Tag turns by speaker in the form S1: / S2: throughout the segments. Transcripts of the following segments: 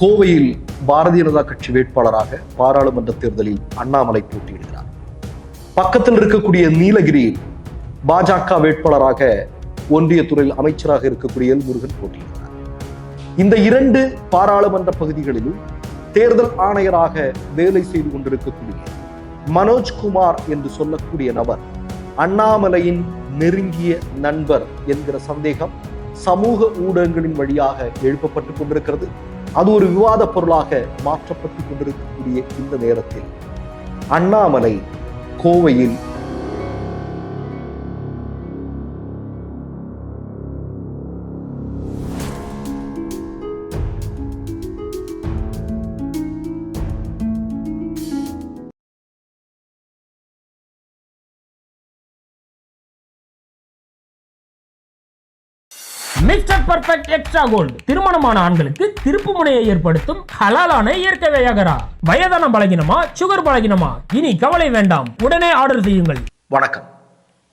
S1: கோவையில் பாரதிய ஜனதா கட்சி வேட்பாளராக பாராளுமன்ற தேர்தலில் அண்ணாமலை போட்டியிடுகிறார். பக்கத்தில் இருக்கக்கூடிய நீலகிரியில் பாஜக வேட்பாளராக ஒன்றிய துறையில் அமைச்சராக இருக்கக்கூடிய எல் முருகன் போட்டியிடுகிறார். இந்த இரண்டு பாராளுமன்ற பகுதிகளிலும் தேர்தல் ஆணையராக வேலை செய்து கொண்டிருக்கக்கூடிய மனோஜ்குமார் என்று சொல்லக்கூடிய நபர் அண்ணாமலையின் நெருங்கிய நண்பர் என்கிற சந்தேகம் சமூக ஊடகங்களின் வழியாக எழுப்பப்பட்டுக் கொண்டிருக்கிறது. அது ஒரு விவாத பொருளாக மாற்றப்பட்டு கொண்டிருக்கக்கூடிய இந்த நேரத்தில் அண்ணாமலை கோவையில்
S2: மிஸ்டர் பர்ஃபெக்ட் எக்ஸ்ட்ரா கோல்டு திருமணமான ஆண்களுக்கு திருப்பு முனையை ஏற்படுத்தும் ஹலாலான இயற்கை வையகரா வயதான பலகினமா சுகர் பலகினமா? இனி கவலை வேண்டாம். உடனே ஆர்டர் செய்யுங்கள்.
S1: வணக்கம்.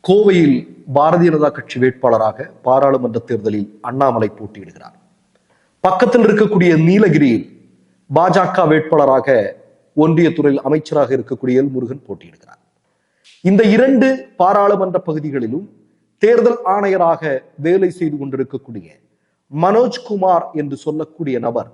S1: கோவையில் பாரதிய ஜனதா கட்சி வேட்பாளராக பாராளுமன்ற தேர்தலில் அண்ணாமலை போட்டியிடுகிறார். பக்கத்தில் இருக்கக்கூடிய நீலகிரியில் பாஜக வேட்பாளராக ஒன்றிய துறையில் அமைச்சராக இருக்கக்கூடிய எல் முருகன் போட்டியிடுகிறார். இந்த இரண்டு பாராளுமன்ற பகுதிகளிலும் தேர்தல் ஆணையராக வேலை செய்து கொண்டிருக்கக்கூடிய மனோஜ்குமார் என்று சொல்லக்கூடிய நபர்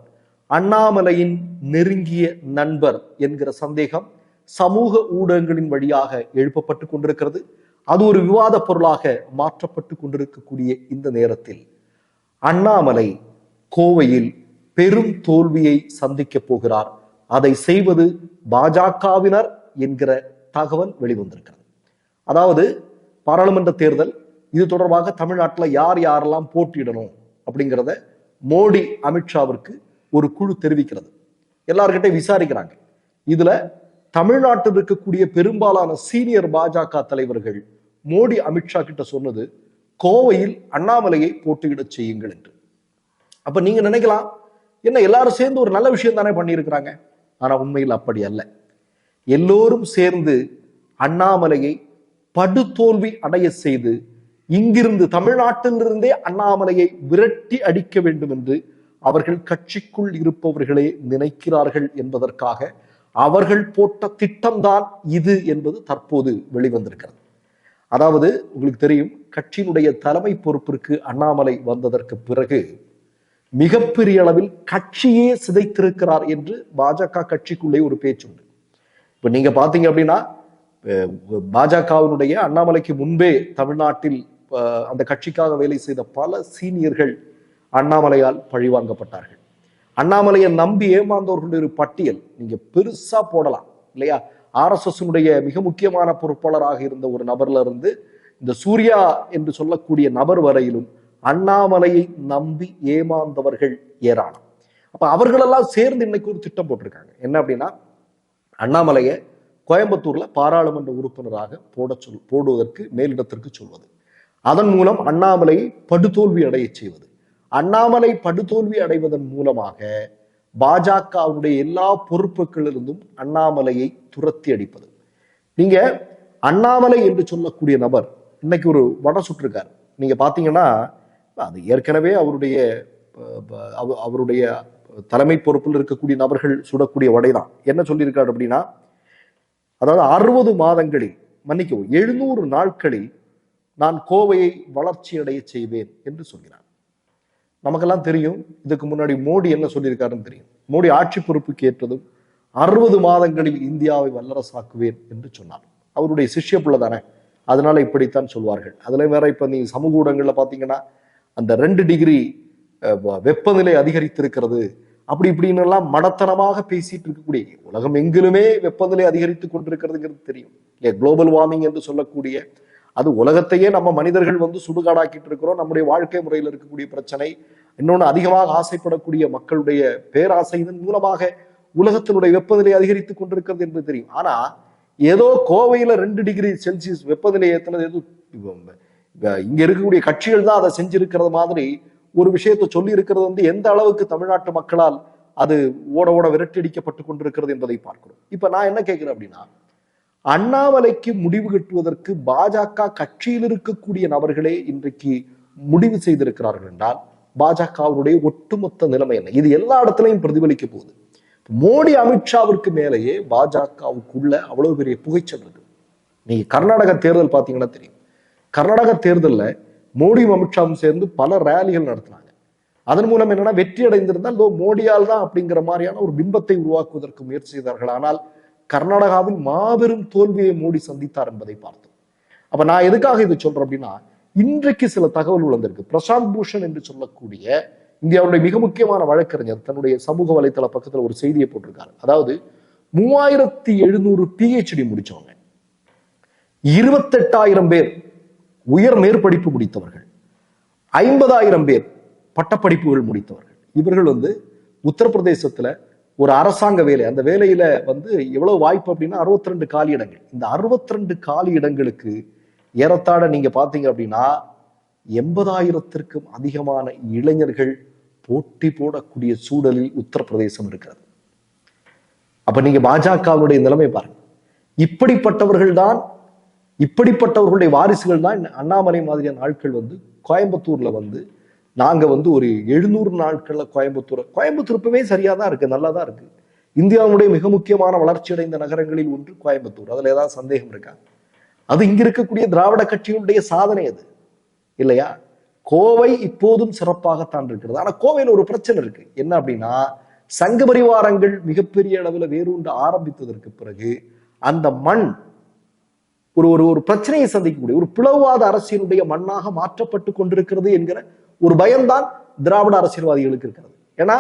S1: அண்ணாமலையின் நெருங்கிய நண்பர் என்கிற சந்தேகம் சமூக ஊடகங்களின் வழியாக எழுப்பப்பட்டு கொண்டிருக்கிறது. அது ஒரு விவாத பொருளாக மாற்றப்பட்டு கொண்டிருக்கக்கூடிய இந்த நேரத்தில் அண்ணாமலை கோவையில் பெரும் தோல்வியை சந்திக்க போகிறார். அதை செய்வது பாஜகவினர் என்கிற தகவல் வெளிவந்திருக்கிறது. அதாவது பாராளுமன்ற தேர்தல் இது தொடர்பாக தமிழ்நாட்டில் யார் யாரெல்லாம் போட்டியிடணும் அப்படிங்கிறத மோடி அமித்ஷாவிற்கு ஒரு குழு தெரிவிக்கிறது. எல்லார்கிட்ட விசாரிக்கிறாங்க. இதுல தமிழ்நாட்டில் இருக்கக்கூடிய பெரும்பாலான சீனியர் பாஜக தலைவர்கள் மோடி அமித்ஷா கிட்ட சொன்னது கோவையில் அண்ணாமலையை போட்டியிடச் செய்யுங்கள் என்று. அப்ப நீங்க நினைக்கலாம் என்ன எல்லாரும் சேர்ந்து ஒரு நல்ல விஷயம் தானே பண்ணியிருக்கிறாங்க? ஆனா உண்மையில் அப்படி அல்ல. எல்லோரும் சேர்ந்து அண்ணாமலையை படுதோல்வி அடைய செய்து இங்கிருந்து தமிழ்நாட்டிலிருந்தே அண்ணாமலையை விரட்டி அடிக்க வேண்டும் என்று அவர்கள் கட்சிக்குள் இருப்பவர்களே நினைக்கிறார்கள் என்பதற்காக அவர்கள் போட்ட திட்டம்தான் இது என்பது தற்போது வெளிவந்திருக்கிறது. அதாவது உங்களுக்கு தெரியும் கட்சியினுடைய தலைமை பொறுப்பிற்கு அண்ணாமலை வந்ததற்கு பிறகு மிகப்பெரிய அளவில் கட்சியே சிதைத்திருக்கிறார் என்று பாஜக கட்சிக்குள்ளே ஒரு பேச்சு உண்டு. இப்ப நீங்க பாத்தீங்க அப்படின்னா பாஜகவினுடைய அண்ணாமலைக்கு முன்பே தமிழ்நாட்டில் அந்த கட்சிக்காக வேலை செய்த பல சீனியர்கள் அண்ணாமலையால் பழிவாங்கப்பட்டார்கள். அண்ணாமலையை நம்பி ஏமாந்தவர்களுடைய ஒரு பட்டியல் நீங்க பெருசா போடலாம் இல்லையா? ஆர்எஸ்எஸ்னுடைய மிக முக்கியமான பொறுப்பாளராக இருந்த ஒரு நபர்ல இருந்து இந்த சூர்யா என்று சொல்லக்கூடிய நபர் வரையிலும் அண்ணாமலையை நம்பி ஏமாந்தவர்கள் ஏராளம். அப்ப அவர்களெல்லாம் சேர்ந்து இன்னைக்கு ஒரு திட்டம் போட்டிருக்காங்க. என்ன அப்படின்னா அண்ணாமலையை கோயம்புத்தூர்ல பாராளுமன்ற உறுப்பினராக போட சொல் போடுவதற்கு மேலிடத்திற்கு சொல்வது. அதன் மூலம் அண்ணாமலை படுதோல்வி அடைய செய்வது. அண்ணாமலை படுதோல்வி அடைவதன் மூலமாக பாஜகவுடைய எல்லா பொறுப்புகளிலிருந்தும் அண்ணாமலையை துரத்தி அடிப்பது. நீங்க அண்ணாமலை என்று சொல்லக்கூடிய நபர் இன்னைக்கு ஒரு வட சுட்டிருக்கார் நீங்க பாத்தீங்கன்னா அது ஏற்கனவே அவருடைய அவருடைய தலைமை பொறுப்பில் இருக்கக்கூடிய நபர்கள் சுடக்கூடிய வடைதான். என்ன சொல்லியிருக்காரு அப்படின்னா அதாவது அறுபது மாதங்களில் மன்னிக்கவும் எழுநூறு நாட்களில் நான் கோவையை வளர்ச்சி அடைய செய்வேன் என்று சொல்கிறார். நமக்கெல்லாம் தெரியும் இதுக்கு முன்னாடி மோடி என்ன சொல்லியிருக்காருன்னு தெரியும். மோடி ஆட்சி பொறுப்புக்கு ஏற்றதும் அறுபது மாதங்களில் இந்தியாவை வல்லரசாக்குவேன் என்று சொன்னார். அவருடைய சிஷ்ய பிள்ளை தானே. அதனால இப்படித்தான் சொல்வார்கள். அதுல வேற இப்ப நீங்க சமூக ஊடகங்கள்ல பாத்தீங்கன்னா அந்த ரெண்டு டிகிரி வ- வெப்பநிலை அதிகரித்திருக்கிறது. அப்படி இப்படின்னு எல்லாம் மடத்தனமாக பேசிட்டு இருக்கக்கூடிய உலகம் எங்கிலுமே வெப்பநிலை அதிகரித்து கொண்டிருக்கிறதுங்கிறது தெரியும். இல்லையா? குளோபல் வார்மிங் என்று சொல்லக்கூடிய அது உலகத்தையே நம்ம மனிதர்கள் வந்து சுடுகாடாக்கிட்டு இருக்கிறோம். நம்முடைய வாழ்க்கை முறையில் இருக்கக்கூடிய பிரச்சனை இன்னொன்று அதிகமாக ஆசைப்படக்கூடிய மக்களுடைய பேராசையின் மூலமாக உலகத்தினுடைய வெப்பநிலை அதிகரித்து கொண்டிருக்கிறது என்பது தெரியும். ஆனா ஏதோ கோவையில ரெண்டு டிகிரி செல்சியஸ் வெப்பநிலை ஏற்றினது எதுவும் இங்க இருக்கக்கூடிய கட்சிகள் தான் அதை செஞ்சிருக்கிறது மாதிரி ஒரு விஷயத்தை சொல்லி இருக்கிறது வந்து எந்த அளவுக்கு தமிழ்நாட்டு மக்களால் அது ஓட ஓட விரட்டடிக்கப்பட்டு கொண்டிருக்கிறது என்பதை பார்க்கிறோம். இப்ப நான் என்ன கேட்கிறேன் அப்படின்னா அண்ணாமலைக்கு முடிவு கட்டுவதற்கு பாஜக கட்சியில் இருக்கக்கூடிய நபர்களே இன்றைக்கு முடிவு செய்திருக்கிறார்கள் என்றால் பாஜகவுடைய ஒட்டுமொத்த நிலைமை என்ன? இது எல்லா இடத்துலையும் பிரதிபலிக்க போகுது. மோடி அமித்ஷாவிற்கு மேலேயே பாஜகவுக்குள்ள அவ்வளவு பெரிய புகைச்சல் இருக்கு. நீங்க கர்நாடக தேர்தல் பார்த்தீங்கன்னா தெரியும். கர்நாடக தேர்தல்ல மோடியும் அமித்ஷாவும் சேர்ந்து பல ரேலிகள் நடத்தினாங்க. அதன் மூலம் என்னன்னா வெற்றி அடைந்திருந்தால் மோடியால் தான் அப்படிங்கிற மாதிரியான ஒரு பிம்பத்தை உருவாக்குவதற்கு முயற்சி செய்தார்கள். ஆனால் கர்நாடகாவில் மாபெரும் தோல்வியை மோடி சந்தித்தார் என்பதை பார்த்தோம். அப்ப நான் எதுக்காக இது சொல்றேன் அப்படின்னா இன்றைக்கு சில தகவல் வந்திருக்கு பிரசாந்த் பூஷன் என்று சொல்லக்கூடிய இந்தியாவுடைய மிக முக்கியமான வழக்கறிஞர் தன்னுடைய சமூக வலைத்தள பக்கத்துல ஒரு செய்தியை போட்டிருக்காரு. அதாவது மூவாயிரத்தி எழுநூறு பிஹெச்டி முடிச்சவங்க. இருபத்தெட்டாயிரம் பேர் உயர் மேற்படிப்பு முடித்தவர்கள். ஐம்பதாயிரம் பேர் பட்டப்படிப்புகள் முடித்தவர்கள். இவர்கள் வந்து உத்தரப்பிரதேசத்துல ஒரு அரசாங்க வேலை. அந்த வேலையில வந்து எவ்வளவு வாய்ப்பு அப்படின்னா 62 ரெண்டு காலி இடங்கள் இந்த 62 ரெண்டு காலி இடங்களுக்கு ஏறத்தாழ நீங்க பாத்தீங்க அப்படின்னா எண்பதாயிரத்திற்கும் அதிகமான இளைஞர்கள் போட்டி போடக்கூடிய சூழலில் உத்தரப்பிரதேசம் இருக்கிறது. அப்ப நீங்க பாஜகவுடைய நிலைமை பாருங்க. இப்படிப்பட்டவர்கள் தான் இப்படிப்பட்டவர்களுடைய வாரிசுகள் தான் அண்ணாமலை மாதிரியான ஆட்கள் வந்து கோயம்புத்தூர்ல வந்து நாங்கள் வந்து ஒரு எழுநூறு நாட்களில் கோயம்புத்தூர் கோயம்புத்தூர் இப்பவே சரியாக தான் இருக்குது நல்லா தான் இருக்கு. இந்தியாவுடைய மிக முக்கியமான வளர்ச்சி அடைந்த நகரங்களில் ஒன்று கோயம்புத்தூர். அதில் ஏதாவது சந்தேகம் இருக்கா? அது இங்கே இருக்கக்கூடிய திராவிட கட்சியினுடைய சாதனை அது. இல்லையா? கோவை இப்போதும் சிறப்பாகத்தான் இருக்கிறது. ஆனால் கோவையில் ஒரு பிரச்சனை இருக்கு. என்ன அப்படின்னா சங்க பரிவாரங்கள் மிகப்பெரிய அளவில் வேரூண்டு ஆரம்பித்ததற்கு பிறகு அந்த மண் ஒரு ஒரு ஒரு பிரச்சனையை சந்திக்கக்கூடிய ஒரு பிளவாத அரசியலுடைய மண்ணாக மாற்றப்பட்டு கொண்டிருக்கிறது என்கிற ஒரு பயம்தான் திராவிட அரசியல்வாதிகளுக்கு இருக்கிறது. ஏன்னா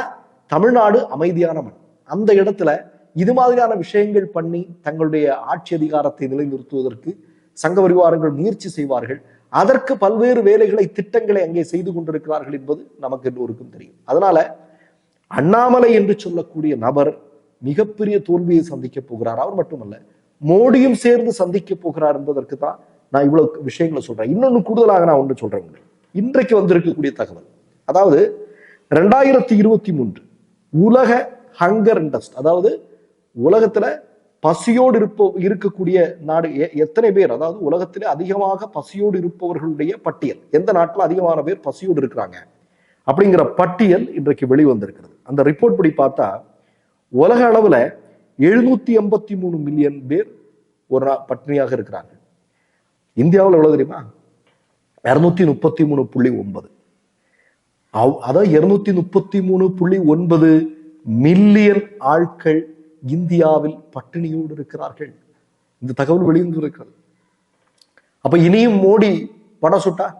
S1: தமிழ்நாடு அமைதியான மண். அந்த இடத்துல இது மாதிரியான விஷயங்கள் பண்ணி தங்களுடைய ஆட்சி அதிகாரத்தை நிலைநிறுத்துவதற்கு சங்க பரிவாரங்கள் முயற்சி செய்வார்கள். அதற்கு பல்வேறு வேலைகளை திட்டங்களை அங்கே செய்து கொண்டிருக்கிறார்கள் என்பது நமக்கு எல்லோருக்கும் தெரியும். அதனால அண்ணாமலை என்று சொல்லக்கூடிய நபர் மிகப்பெரிய தோல்வியை சந்திக்க போகிறார். அவர் மட்டுமல்ல மோடியும் சேர்ந்து சந்திக்க போகிறார் என்பதற்கு தான் நான் இவ்வளவு விஷயங்களை சொல்றேன். இன்னொன்னு கூடுதலாக நான் ஒன்று சொல்றேன் உங்களுக்கு. இன்றைக்கு வந்திருக்கக்கூடிய தகவல். அதாவது ரெண்டாயிரத்தி இருபத்தி மூன்று உலக ஹங்கர் இண்டஸ்ட் அதாவது உலகத்துல பசியோடு இருப்ப இருக்கக்கூடிய நாடு எ- எத்தனை பேர்? அதாவது உலகத்திலே அதிகமாக பசியோடு இருப்பவர்களுடைய பட்டியல். எந்த நாட்டில் அதிகமான பேர் பசியோடு இருக்கிறாங்க? அப்படிங்கிற பட்டியல் இன்றைக்கு வெளிவந்திருக்கிறது. அந்த ரிப்போர்ட் படி பார்த்தா உலக அளவில் எழுநூத்தி எண்பத்தி மூணு மில்லியன் பேர் ஒரு பட்டினியாக இருக்கிறாங்க. இந்தியாவில் எவ்வளவு தெரியுமா? இருநூத்தி முப்பத்தி மூணு புள்ளி ஒன்பது. அவ்- அதான் இருநூத்தி முப்பத்தி மூணு புள்ளி ஒன்பது மில்லியன் ஆட்கள் இந்தியாவில் பட்டினியோடு இருக்கிறார்கள். இந்த தகவல் வெளிவந்திருக்கிறது. அப்ப இனியும் மோடி படம் சுட்டா?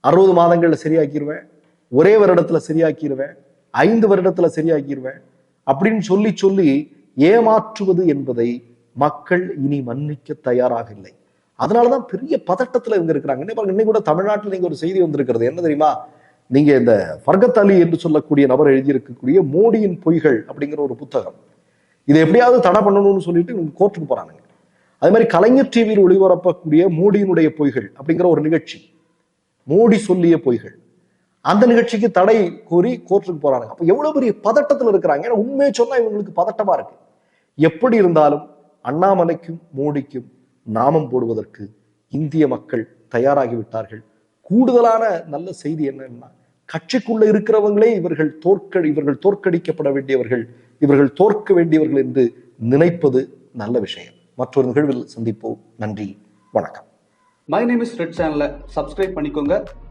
S1: அறுபது மாதங்கள்ல சரியாக்கிடுவேன் ஒரே வருடத்துல சரியாக்கிடுவேன் ஐந்து வருடத்துல சரியாக்கிடுவேன் அப்படின்னு சொல்லி சொல்லி ஏமாற்றுவது என்பதை மக்கள் இனி மன்னிக்க தயாராக இல்லை. அதனாலதான் பெரிய பதட்டத்துல இவங்க இருக்கிறாங்க. இன்னைக்கு இன்னைக்கு கூட தமிழ்நாட்டில் நீங்க ஒரு செய்தி வந்திருக்கிறது. என்ன தெரியுமா? நீங்க இந்த ஃபர்கத் அலி என்று சொல்லக்கூடிய நபர் எழுதியிருக்கக்கூடிய மோடியின் பொய்கள் அப்படிங்கிற ஒரு புத்தகம். இதை எப்படியாவது தடை பண்ணணும்னு சொல்லிட்டு இவங்க கோர்ட்டுக்கு போறானுங்க. அதே மாதிரி கலைஞர் டிவியில் ஒளிபரப்பக்கூடிய மோடியினுடைய பொய்கள் அப்படிங்கிற ஒரு நிகழ்ச்சி. மோடி சொல்லிய பொய்கள். அந்த நிகழ்ச்சிக்கு தடை கோரி கோர்ட்டுக்கு போறாங்க அப்ப எவ்வளவு பெரிய பதட்டத்தில் இருக்கிறாங்க. ஏன்னா உண்மையை சொன்னா இவங்களுக்கு பதட்டமா இருக்கு. எப்படி இருந்தாலும் அண்ணாமலைக்கும் மோடிக்கும் நாமம் போடுவதற்கு இந்திய மக்கள் தயாராகிவிட்டார்கள். கூடுதலான நல்ல செய்தி என்னன்னா கட்சிக்குள்ள இருக்கிறவங்களே இவர்கள் தோற்க இவர்கள் தோற்கடிக்கப்பட வேண்டியவர்கள் இவர்கள் தோற்க வேண்டியவர்கள் என்று நினைப்பது நல்ல விஷயம். மற்றொரு நிகழ்வில் சந்திப்போம். நன்றி. வணக்கம்.
S3: மை நேம் இஸ் ரெட் சேனலை சப்ஸ்கிரைப் பண்ணிக்கோங்க.